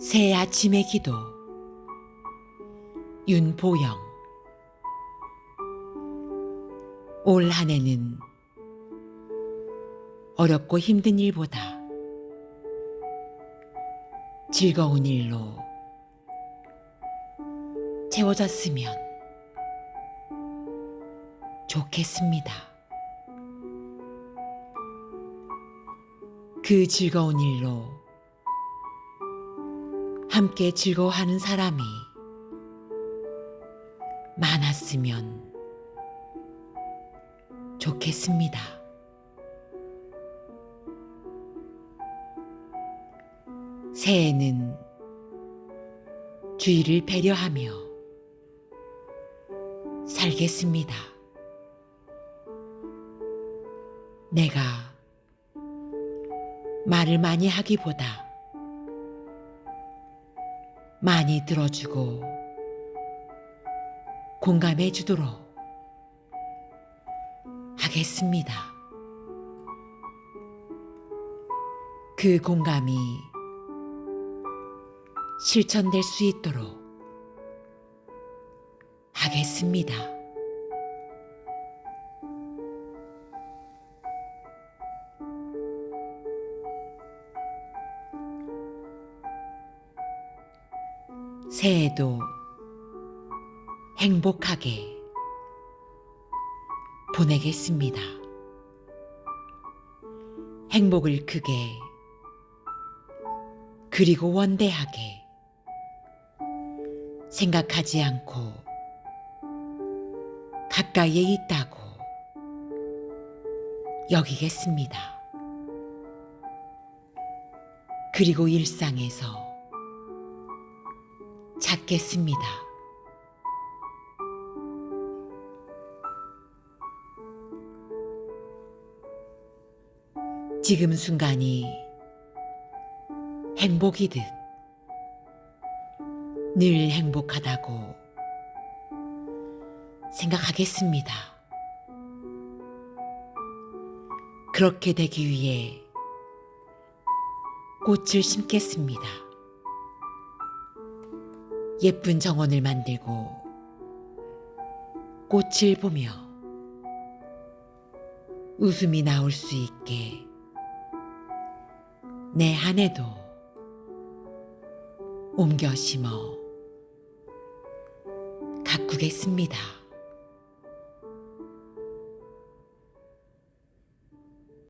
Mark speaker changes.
Speaker 1: 새 아침의 기도 윤보영 올 한 해는 어렵고 힘든 일보다 즐거운 일로 채워졌으면 좋겠습니다. 그 즐거운 일로 함께 즐거워하는 사람이 많았으면 좋겠습니다. 새해는 주의를 배려하며 살겠습니다. 내가 말을 많이 하기보다 많이 들어주고 공감해 주도록 하겠습니다. 그 공감이 실천될 수 있도록 하겠습니다. 새해도 행복하게 보내겠습니다. 행복을 크게 그리고 원대하게 생각하지 않고 가까이에 있다고 여기겠습니다. 그리고 일상에서 찾겠습니다. 지금 순간이 행복이듯 늘 행복하다고 생각하겠습니다. 그렇게 되기 위해 꽃을 심겠습니다. 예쁜 정원을 만들고 꽃을 보며 웃음이 나올 수 있게 내한 해도 옮겨 심어 가꾸겠습니다.